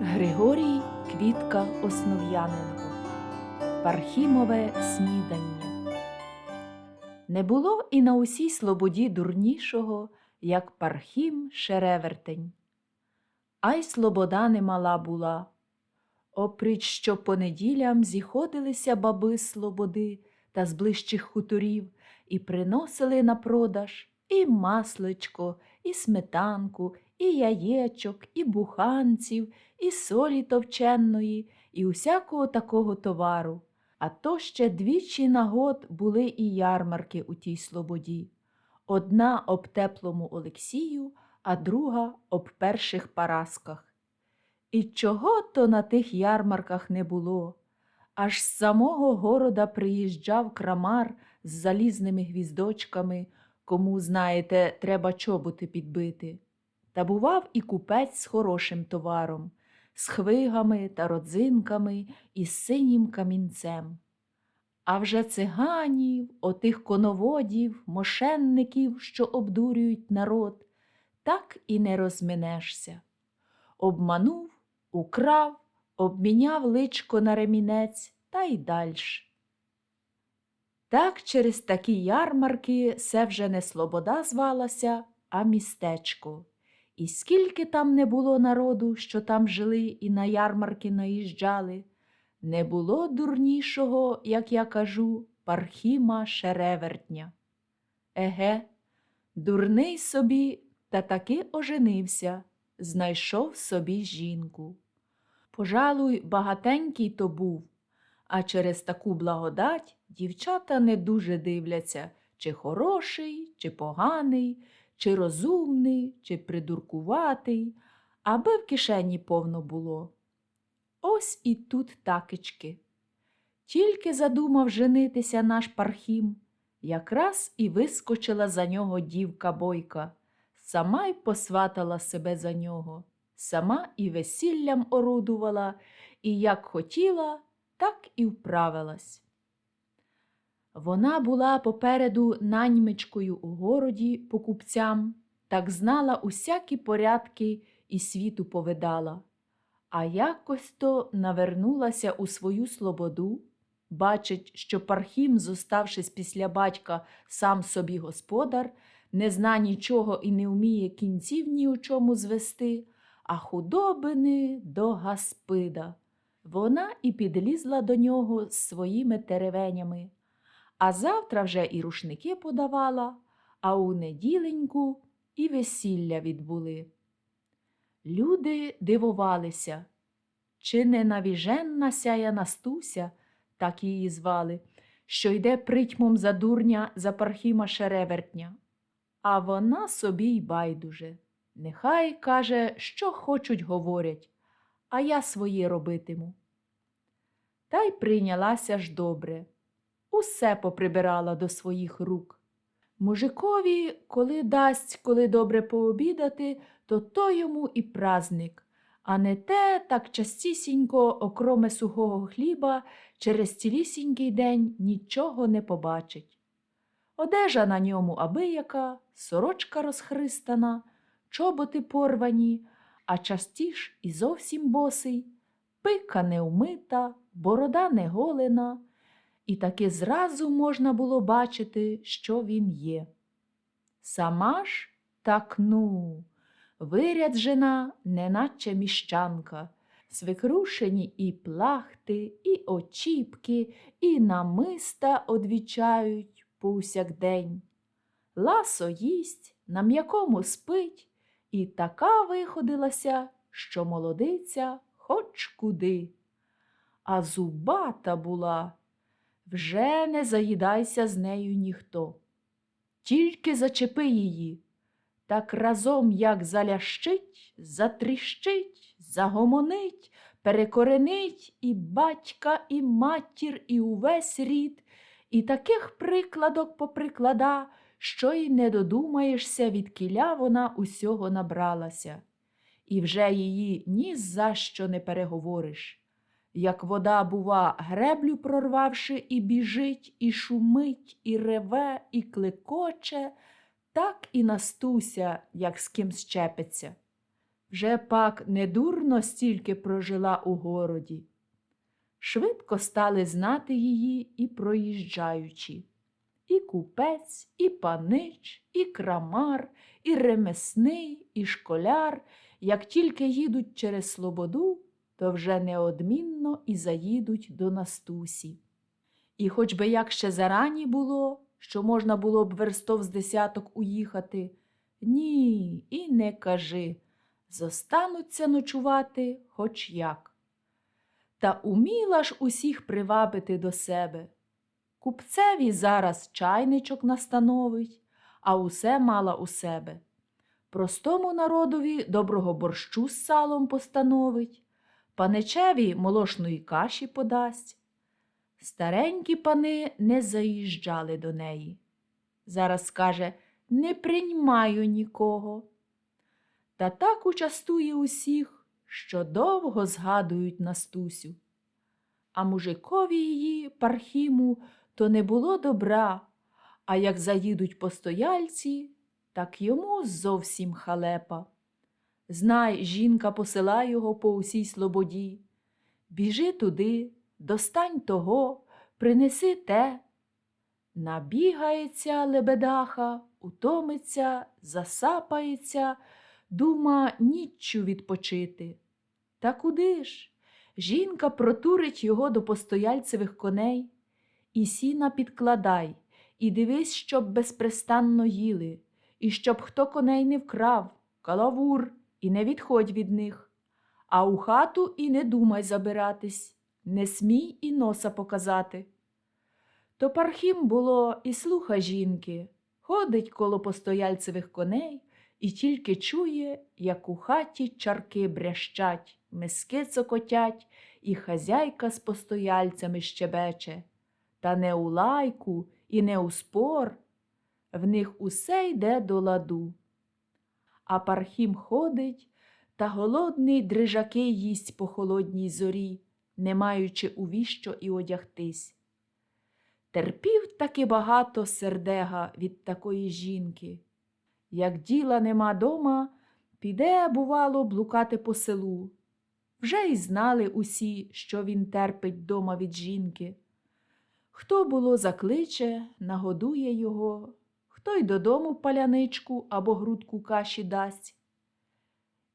Григорій Квітка Основ'яненко Пархімове снідання Не було і на усій слободі дурнішого, як Пархім Шеревертень. А й слобода немала була. Опріч що по неділям зіходилися баби слободи та з ближчих хуторів і приносили на продаж і масличко, і сметанку, і яєчок, і буханців, і солі товченної, і усякого такого товару. А то ще двічі на год були і ярмарки у тій слободі. Одна об теплому Олексію, а друга об перших Парасках. І чого то на тих ярмарках не було. Аж з самого города приїжджав крамар з залізними гвіздочками, кому, знаєте, треба чоботи підбити. Та бував і купець з хорошим товаром, з хвигами та родзинками і синім камінцем. А вже циганів, отих коноводів, мошенників, що обдурюють народ, так і не розминешся. Обманув, украв, обміняв личко на ремінець та й дальш. Так через такі ярмарки се вже не слобода звалася, а містечко. І скільки там не було народу, що там жили і на ярмарки наїжджали, не було дурнішого, як я кажу, Пархіма Шеревертня. Еге, дурний собі та таки оженився, знайшов собі жінку. Пожалуй, багатенький то був, а через таку благодать дівчата не дуже дивляться, чи хороший, чи поганий, чи розумний, чи придуркуватий, аби в кишені повно було. Ось і тут такички. Тільки задумав женитися наш Пархім, якраз і вискочила за нього дівка бойка, сама й посватала себе за нього, сама і весіллям орудувала, і як хотіла, так і вправилась. Вона була попереду наньмичкою у городі покупцям, так знала усякі порядки і світу повидала. А якось то навернулася у свою слободу, бачить, що Пархім, зоставшись після батька, сам собі господар, не зна нічого і не вміє кінців ні у чому звести, а худобини до гаспида. Вона і підлізла до нього своїми теревенями, а завтра вже і рушники подавала, а у неділеньку і весілля відбули. Люди дивувалися, чи не навіженна сяя Настуся, так її звали, що йде притьмом за дурня за Пархіма Шеревертня. А вона собі й байдуже. Нехай каже, що хочуть говорять, а я своє робитиму. Та й прийнялася ж добре, усе поприбирала до своїх рук. Мужикові, коли дасть, коли добре пообідати, то то йому і празник, а не те так частісінько, окроме сухого хліба, через цілісінький день нічого не побачить. Одежа на ньому абияка, сорочка розхристана, чоботи порвані, а частіш і зовсім босий, пика не вмита, борода не голена, і таки зразу можна було бачити, що він є. Сама ж так ну, виряд жена, неначе міщанка, свикрушені і плахти, і очіпки, і намиста одвічають повсякдень. Ласо їсть, на м'якому спить, і така виходилася, що молодиця хоч куди. А зубата була, вже не заїдайся з нею ніхто. Тільки зачепи її, так разом як залящить, затріщить, загомонить, перекоренить і батька, і матір, і увесь рід, і таких прикладок поприклада, що й не додумаєшся, від кіля вона усього набралася, і вже її ні за що не переговориш. як вода, бува, греблю прорвавши, і біжить, і шумить, і реве, і клекоче, так і Настуся, як з ким щепиться. Вже пак недурно стільки прожила у городі. Швидко стали знати її і проїжджаючі. І купець, і панич, і крамар, і ремесний, і школяр, як тільки їдуть через Слободу, то вже неодмінно і заїдуть до Настусі. І хоч би як ще зарані було, що можна було б верстов з десяток уїхати, ні, і не кажи, зостануться ночувати хоч як. Та уміла ж усіх привабити до себе. Купцеві зараз чайничок настановить, а усе мала у себе. Простому народові доброго борщу з салом постановить, паничеві молошної каші подасть. Старенькі пани не заїжджали до неї. Зараз скаже не приймаю нікого. Та так участує усіх, що довго згадують Настусю. А мужикові її, Пархіму, то не було добра, а як заїдуть постояльці, так йому зовсім халепа. Знай, жінка посила його по усій слободі. Біжи туди, достань того, принеси те. Набігається лебедаха, утомиться, засапається, дума ніччю відпочити. Та куди ж? Жінка протурить його до постояльцевих коней, і сіна підкладай, і дивись, щоб безпрестанно їли, і щоб хто коней не вкрав, калавур, і не відходь від них. А у хату і не думай забиратись, не смій і носа показати. То Пархім було і слуха жінки, ходить коло постояльцевих коней і тільки чує, як у хаті чарки брящать, миски цокотять, і хазяйка з постояльцями щебече. Та не у лайку і не у спор, в них усе йде до ладу. А Пархім ходить та голодний дрижаки їсть по холодній зорі, не маючи у віщо і одягтись. Терпів таки багато сердега від такої жінки. Як діла нема дома, піде, бувало, блукати по селу. Вже й знали усі, що він терпить дома від жінки. Хто було закличе, нагодує його, хто й додому паляничку або грудку каші дасть.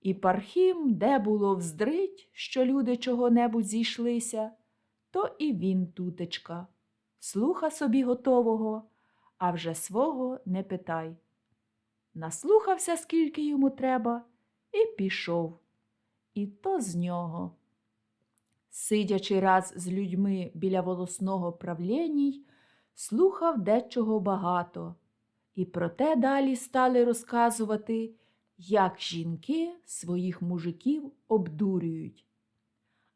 І Пархім, де було вздрить, що люди чого-небудь зійшлися, то і він тутечка. Слуха собі готового, а вже свого не питай. Наслухався, скільки йому треба, і пішов. І то з нього. Сидячи раз з людьми біля волосного правлєній, слухав дечого багато, і проте далі стали розказувати, як жінки своїх мужиків обдурюють.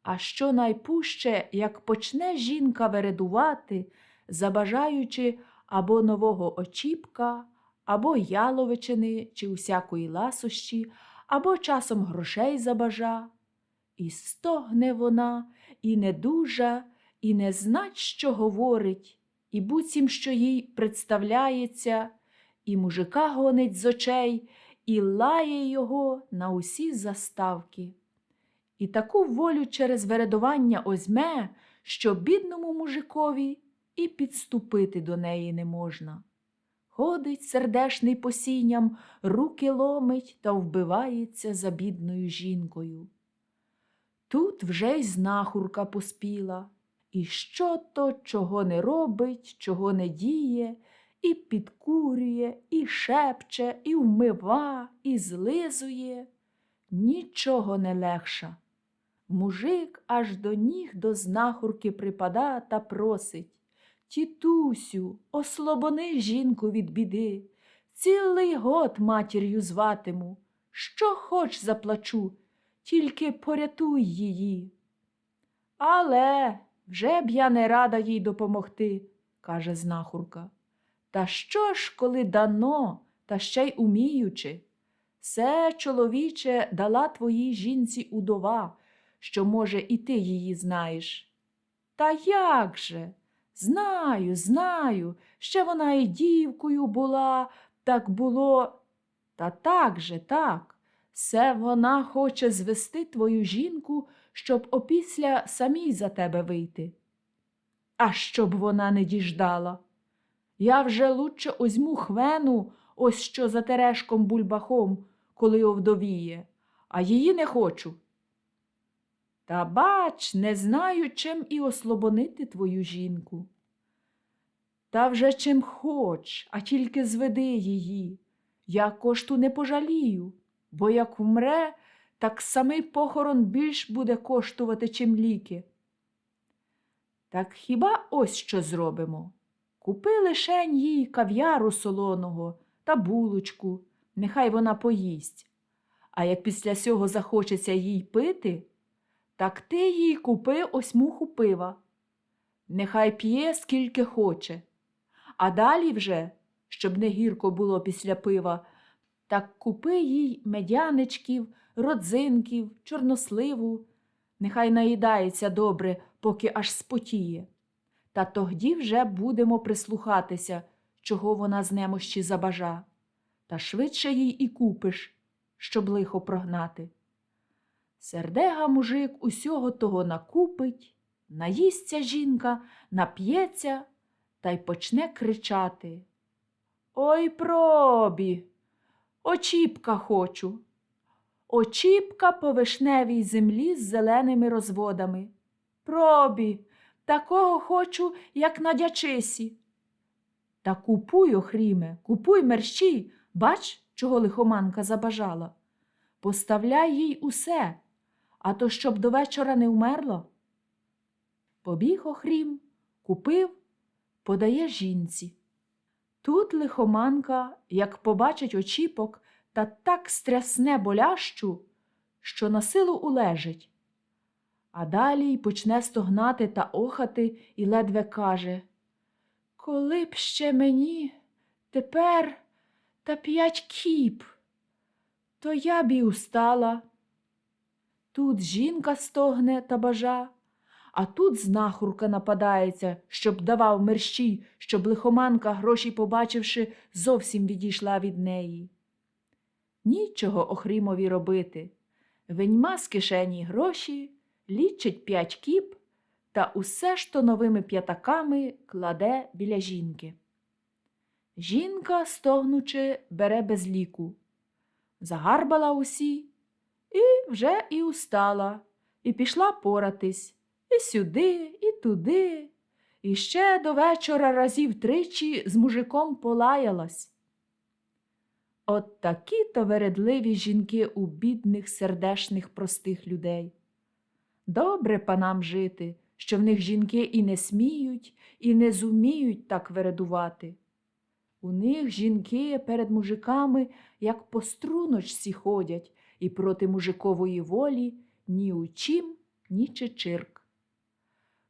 А що найпуще, як почне жінка вередувати, забажаючи або нового очіпка, або яловичини чи усякої ласощі, або часом грошей забажа. І стогне вона, і недужа, і не знать, що говорить, і буцім, що їй представляється, і мужика гонить з очей, і лає його на усі заставки. І таку волю через вередування озьме, що бідному мужикові і підступити до неї не можна. Ходить сердешний посінням, руки ломить та вбивається за бідною жінкою. Тут вже й знахурка поспіла, і що то, чого не робить, чого не діє, і підкурює, і шепче, і вмива, і злизує. Нічого не легша. Мужик аж до ніг до знахурки припада та просить Тітусю, ослобони жінку від біди, цілий год матір'ю зватиму. Що хоч заплачу, тільки порятуй її. Але вже б я не рада їй допомогти, каже знахурка. Та що ж, коли дано, та ще й уміючи? Все, чоловіче, дала твоїй жінці удова, що, може, і ти її знаєш. Та як же? Знаю, знаю, ще вона і дівкою була, так було. Та так же, так. Все вона хоче звести твою жінку, щоб опісля самій за тебе вийти. А щоб вона не діждала. Я вже лучше озьму хвену, ось що за терешком бульбахом, коли овдовіє, а її не хочу. Та бач, не знаю, чим і ослобонити твою жінку. Та вже чим хоч, а тільки зведи її. Я кошту не пожалію, бо як вмре, так самий похорон більш буде коштувати, чим ліки. Так хіба ось що зробимо? Купи лишень їй кав'яру солоного та булочку, нехай вона поїсть. А як після сього захочеться їй пити, так ти їй купи ось муху пива. Нехай п'є скільки хоче. А далі вже, щоб не гірко було після пива, так купи їй медяничків, родзинків, чорносливу. Нехай наїдається добре, поки аж спотіє. Та тоді вже будемо прислухатися, чого вона з немощі забажа, та швидше їй і купиш, щоб лихо прогнати. Сердега мужик усього того накупить, наїсться жінка, нап'ється та й почне кричати. Ой пробі, очіпка хочу. Очіпка по вишневій землі з зеленими розводами. Пробі, такого хочу, як на дячисі. Та купуй, охріме, купуй мерщій, бач, чого лихоманка забажала. Поставляй їй усе, а то щоб до вечора не вмерло. Побіг охрім, купив, подає жінці. Тут лихоманка, як побачить очіпок, та так стрясне болящу, що на силу улежить. А далі й почне стогнати та охати і ледве каже Коли б ще мені тепер та п'ять кіп, то я б і устала. Тут жінка стогне та бажа, а тут знахурка нападається, щоб давав мерщій, щоб лихоманка, гроші побачивши, зовсім відійшла від неї. Нічого Охрімові робити. Виньма з кишені гроші, лічить п'ять кіп та усе ж то новими п'ятаками кладе біля жінки. Жінка, стогнучи, бере без ліку. Загарбала усі і вже і устала, і пішла поратись і сюди, і туди, і ще до вечора разів тричі з мужиком полаялась. От такі то вередливі жінки у бідних, сердешних, простих людей. Добре панам жити, що в них жінки і не сміють, і не зуміють так вередувати. У них жінки перед мужиками, як по струночці ходять, і проти мужикової волі ні у чим, ні чечирк.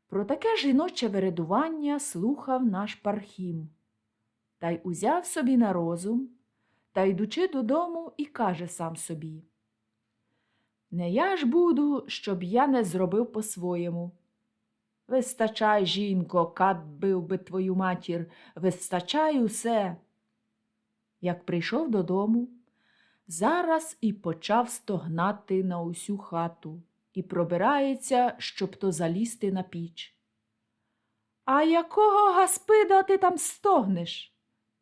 Про таке жіноче вередування слухав наш пархім. Та й узяв собі на розум, та йдучи додому, і каже сам собі. Не я ж буду, щоб я не зробив по-своєму. Вистачай, жінко, кат бив би твою матір, вистачай усе. Як прийшов додому, зараз і почав стогнати на усю хату і пробирається, щоб то залізти на піч. А якого гаспида ти там стогнеш?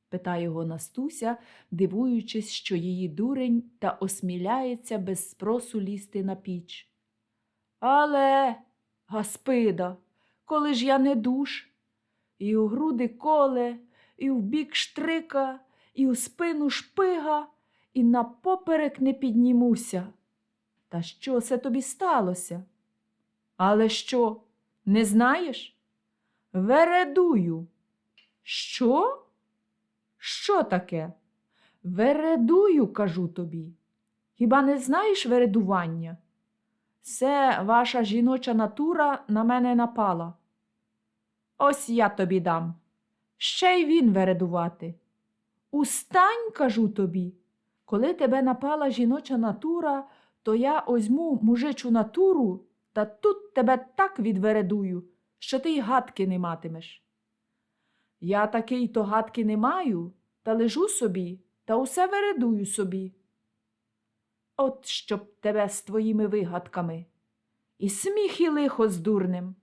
питає його Настуся, дивуючись, що її дурень та осміляється без спросу лізти на піч. Але, гаспида, коли ж я не душ, і у груди коле, і в бік штрика, і у спину шпига, і на поперек не піднімуся. Та що це тобі сталося? Але що, не знаєш? Вередую. Що? Що таке? Вередую, кажу тобі. Хіба не знаєш вередування? Це ваша жіноча натура на мене напала. Ось я тобі дам. Ще й він вередувати. Устань, кажу тобі, коли тебе напала жіноча натура, то я озьму мужичу натуру Та тут тебе так відвередую, що ти й гадки не матимеш. Я такий то гадки не маю, та лежу собі, та усе вередую собі. От щоб тебе з твоїми вигадками. І сміх і лихо з дурним.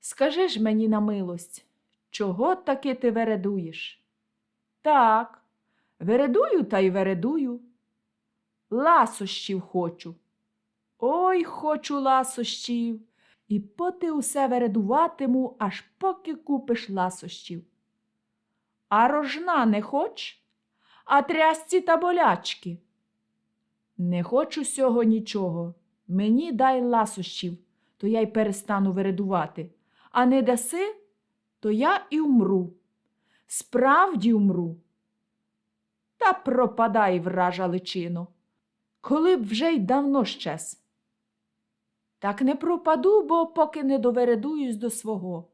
Скажи ж мені на милость, чого таки ти вередуєш? Так, вередую та й вередую. Ласощів хочу. Ой, хочу ласощів. І поти усе вередуватиму, аж поки купиш ласощів. А рожна не хоч? А трясці та болячки? Не хочу сього нічого. Мені дай ласощів, то я й перестану вередувати. А не даси, то я і умру. Справді умру. Та пропадай, вража личино, коли б вже й давно щез. Так не пропаду, бо поки не довередуюсь до свого.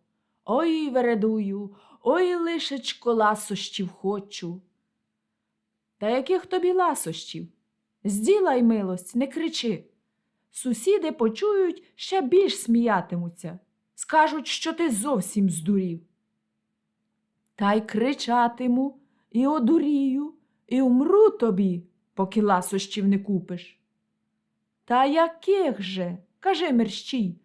Ой, вередую, ой, лишечко ласощів хочу. Та яких тобі ласощів? Зділай милость, не кричи. Сусіди почують, ще більш сміятимуться. Скажуть, що ти зовсім здурів. Та й кричатиму, і одурію, і умру тобі, поки ласощів не купиш. Та яких же? Кажи мерщій,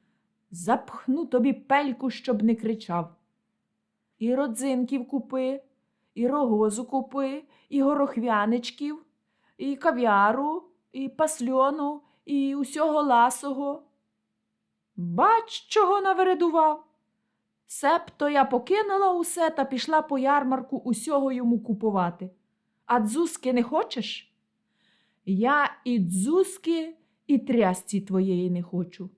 запхну тобі пельку, щоб не кричав. І родзинків купи, і рогозу купи, і горохвяничків, і кав'яру, і пасльону, і усього ласого. Бач, чого навередував. Себто я покинула усе та пішла по ярмарку усього йому купувати. А дзузки не хочеш? Я і дзузки, і трясці твоєї не хочу.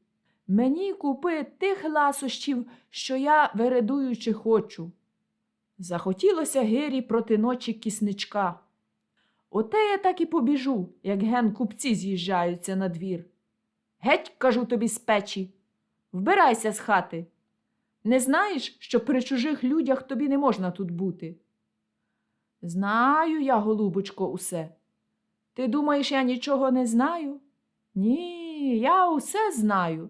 Мені купи тих ласощів, що я вередуючи хочу. Захотілося Гирі проти ночі кісничка. Оте я так і побіжу, як ген купці з'їжджаються на двір. Геть, кажу тобі з печі, вбирайся з хати. Не знаєш, що при чужих людях тобі не можна тут бути? Знаю я, голубочко, усе. Ти думаєш, я нічого не знаю? Ні, я усе знаю.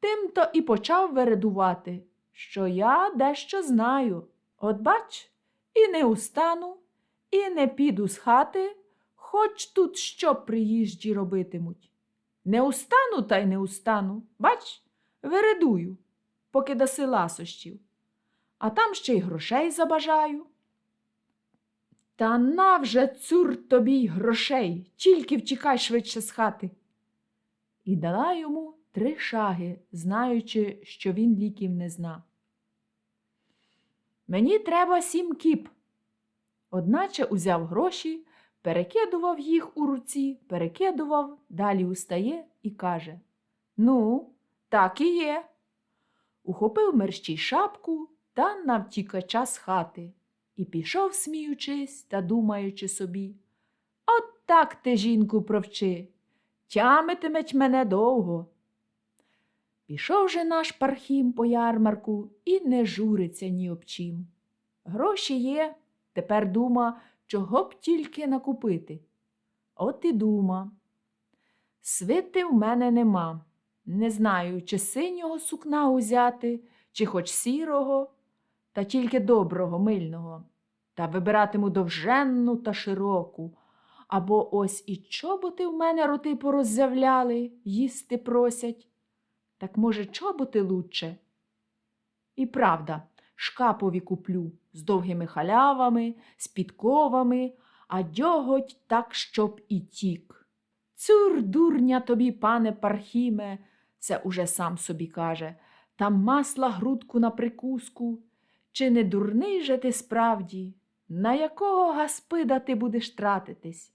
Тим-то і почав вередувати, що я дещо знаю. От бач, і не устану, і не піду з хати, хоч тут що приїжджі робитимуть. Не устану та й не устану. Бач, вередую, поки даси ласощів, а там ще й грошей забажаю. Та навже цур тобі й грошей, тільки втікай швидше з хати. І дала йому три шаги, знаючи, що він ліків не зна. Мені треба сім кіп. Одначе узяв гроші, перекидував їх у руці, перекидував, далі устає і каже Ну, так і є. Ухопив мерщій шапку та навтікача з хати і пішов, сміючись та думаючи собі. От так ти, жінку, провчи, тямитимуть мене довго. Пішов же наш пархім по ярмарку і не журиться ні об чим. Гроші є, тепер дума, чого б тільки накупити. От і дума. Свити в мене нема. Не знаю, чи синього сукна узяти, чи хоч сірого, та тільки доброго, мильного. Та вибиратиму довженну та широку. Або ось і чоботи в мене роти пороззявляли, їсти просять. Так, може, чоботи лучше? І правда, шкапові куплю з довгими халявами, з підковами, а дьоготь так, щоб і тік. Цюр, дурня тобі, пане Пархіме, це уже сам собі каже, там масла грудку на прикуску. Чи не дурний же ти справді? На якого гаспида ти будеш тратитись?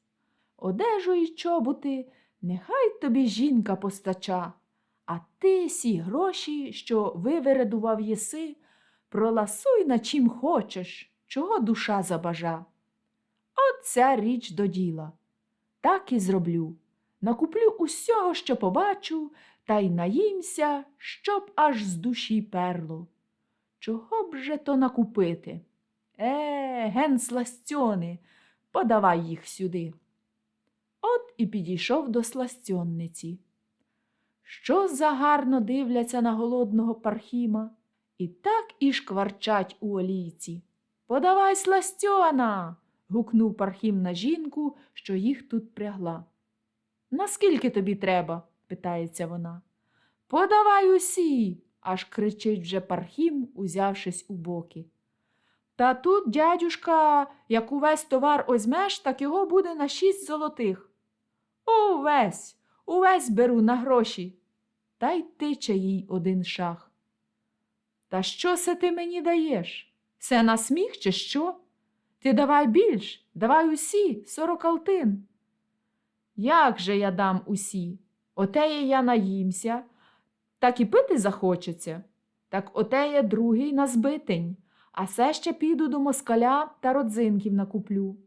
Одежу і чоботи, нехай тобі жінка постача, а ти сі гроші, що вивередував єси, проласуй на чим хочеш, чого душа забажа. Оця річ до діла. Так і зроблю. Накуплю усього, що побачу, та й наїмся, щоб аж з душі перло. Чого б же то накупити? Е, ген сластьони, подавай їх сюди. От і підійшов до сластьонниці. що загарно дивляться на голодного Пархіма, і так і шкварчать у олійці. Подавай сластьона. гукнув Пархім на жінку, що їх тут прягла. Наскільки тобі треба? питається вона. Подавай усі, аж кричить вже Пархім, узявшись у боки. Та тут, дядюшка, як увесь товар озьмеш, так його буде на шість золотих. Увесь, увесь беру на гроші. Та й тиче їй один шах. Та що се ти мені даєш? Се на сміх, чи що? Ти давай більш, давай усі, сорок алтин. Як же я дам усі? Отеє я наїмся, так і пити захочеться. Так отеє другий на збитень, а все ще піду до москаля та родзинків накуплю.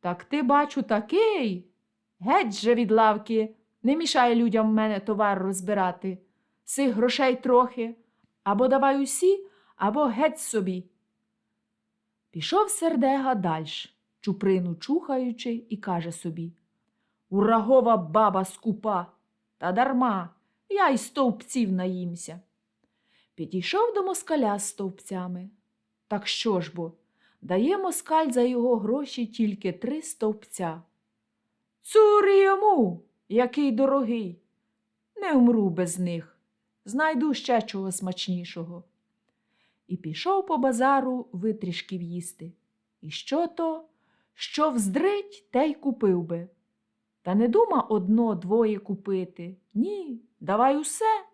Так ти, бачу, такий. Геть же від лавки, не мішай людям мене товар розбирати. Сих грошей трохи, або давай усі, або геть собі. Пішов сердега дальш, чуприну чухаючи, і каже собі Урагова баба скупа, та дарма, я й стовпців наїмся. Підійшов до москаля з стовпцями. Так що ж бо, дає москаль за його гроші тільки три стовпця. Цур йому, який дорогий. Не вмру без них, знайду ще чого смачнішого. І пішов по базару витрішків їсти. І що то, що вздрить, те й купив би. Та не дума одно двоє купити. Ні, давай усе.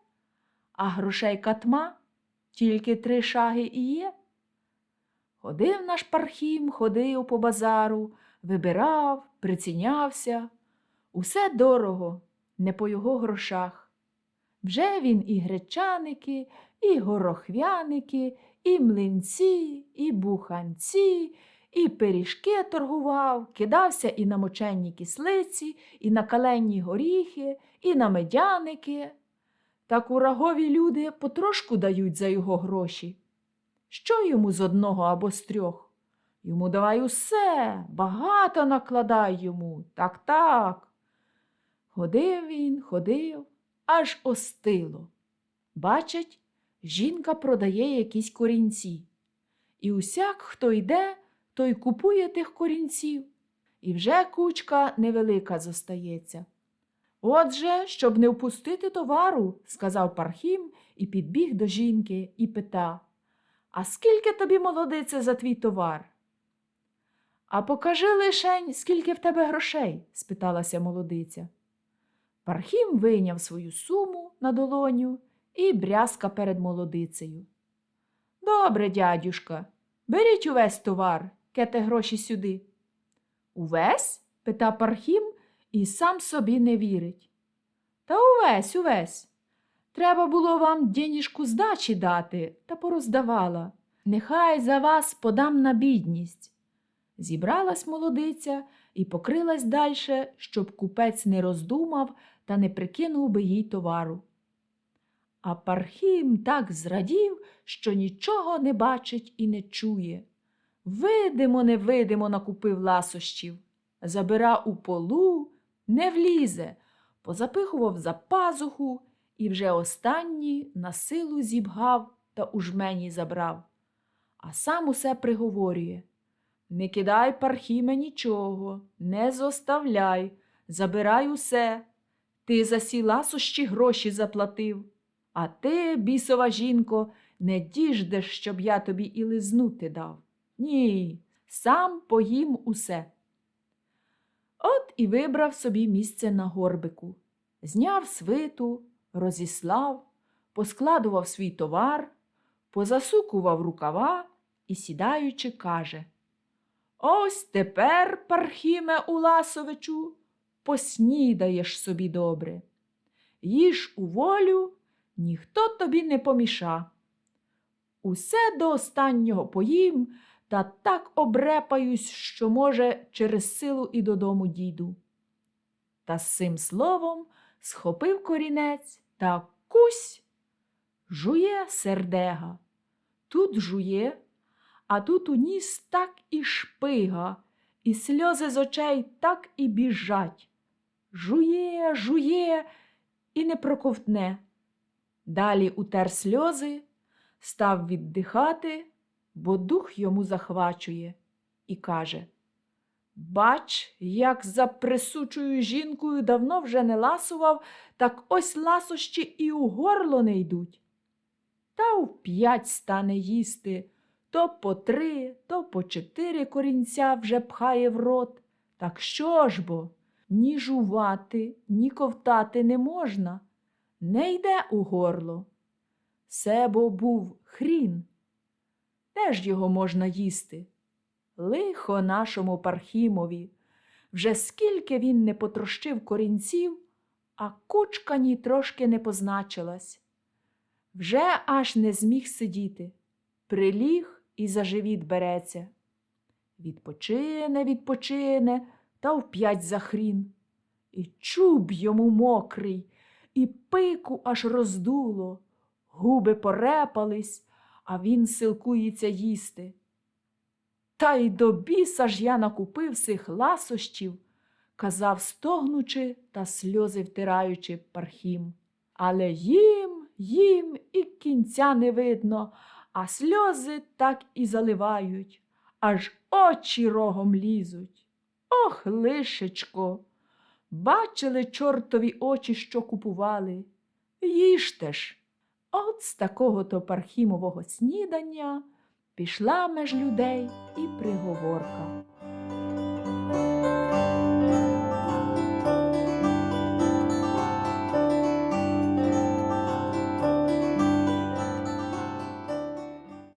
А грошей катма тільки три шаги і є. Ходив наш пархім, ходив по базару, вибирав, прицінявся. Усе дорого, не по його грошах. Вже він і гречаники, і горохвяники, і млинці, і буханці, і пиріжки торгував, кидався і на моченні кислиці, і на каленні горіхи, і на медяники. Так урагові люди потрошку дають за його гроші. Що йому з одного або з трьох? Йому давай усе, багато накладай йому, так так. Ходив він, ходив, аж остило. Бачить, жінка продає якісь корінці. І усяк, хто йде, той купує тих корінців. І вже кучка невелика зостається. Отже, щоб не впустити товару, сказав Пархім і підбіг до жінки і питав А скільки тобі, молодице, за твій товар? А покажи лишень, скільки в тебе грошей? спиталася молодиця. Пархім вийняв свою суму на долоню і брязка перед молодицею. Добре, дядюшка, беріть увесь товар, кете гроші сюди. Увесь? питав Пархім і сам собі не вірить. Та увесь, увесь. Треба було вам денежку здачі дати та пороздавала. Нехай за вас подам на бідність. Зібралась молодиця і покрилась дальше, щоб купець не роздумав та не прикинув би їй товару. А Пархім так зрадів, що нічого не бачить і не чує. Видимо, невидимо накупив ласощів, забира у полу, не влізе, позапихував за пазуху і вже останні на силу зібгав та у жмені забрав. А сам усе приговорює Не кидай, Пархіме, нічого, не зоставляй, забирай усе. Ти за сі ласощі гроші заплатив, а ти, бісова жінко, не діждеш, щоб я тобі і лизнути дав. Ні, сам поїм усе. От і вибрав собі місце на горбику, зняв свиту, розіслав, поскладував свій товар, позасукував рукава і, сідаючи, каже Ось тепер, Пархіме Уласовичу, поснідаєш собі добре. Їж у волю, ніхто тобі не поміша. Усе до останнього поїм та так обрепаюсь, що, може, через силу і додому дійду. Та з цим словом схопив корінець та кусь жує сердега. Тут жує, а тут у ніс так і шпига, і сльози з очей так і біжать. Жує, жує і не проковтне. Далі утер сльози, став віддихати, бо дух йому захвачує, і каже Бач, як за присучою жінкою давно вже не ласував, так ось ласощі і у горло не йдуть. Та в п'ять стане їсти, то по три, то по чотири корінця вже пхає в рот. Так що ж бо? Ні жувати, ні ковтати не можна, не йде у горло. Себо був хрін. Де ж його можна їсти? Лихо нашому Пархімові. Вже скільки він не потрощив корінців, а кучка ні трошки не позначилась. Вже аж не зміг сидіти, приліг і за живіт береться. Відпочине, відпочине, та вп'ять за хрін. І чуб йому мокрий, і пику аж роздуло, губи порепались, а він силкується їсти. Та й до біса ж я накупив сих ласощів, казав, стогнучи та сльози втираючи пархім. Але їм, їм і кінця не видно, а сльози так і заливають, аж очі рогом лізуть. Ох, лишечко, бачили чортові очі, що купували. Їжте ж. От з такого то пархімового снідання пішла меж людей і приговорка.